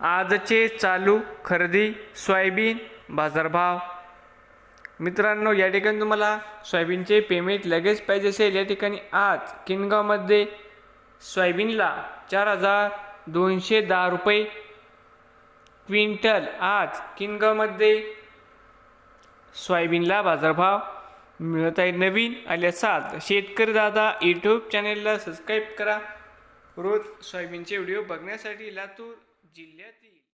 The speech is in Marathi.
आजचे चालू खरेदी सोयाबीन बाजारभाव. मित्रांनो या ठिकाणी तुम्हाला सोयाबीनचे पेमेंट लगेच पाहिजे असेल. या ठिकाणी आज किनगावमध्ये सोयाबीनला चार हजार दोनशे दहा रुपये क्विंटल. आज किनगावमध्ये सोयाबीनला बाजारभाव मिळत आहे. नवीन आले असाल शेतकरी दादा यूट्यूब चॅनेलला सबस्क्राईब करा. रोज सोयाबीनचे व्हिडिओ बघण्यासाठी लातूर जिल्ह्यातील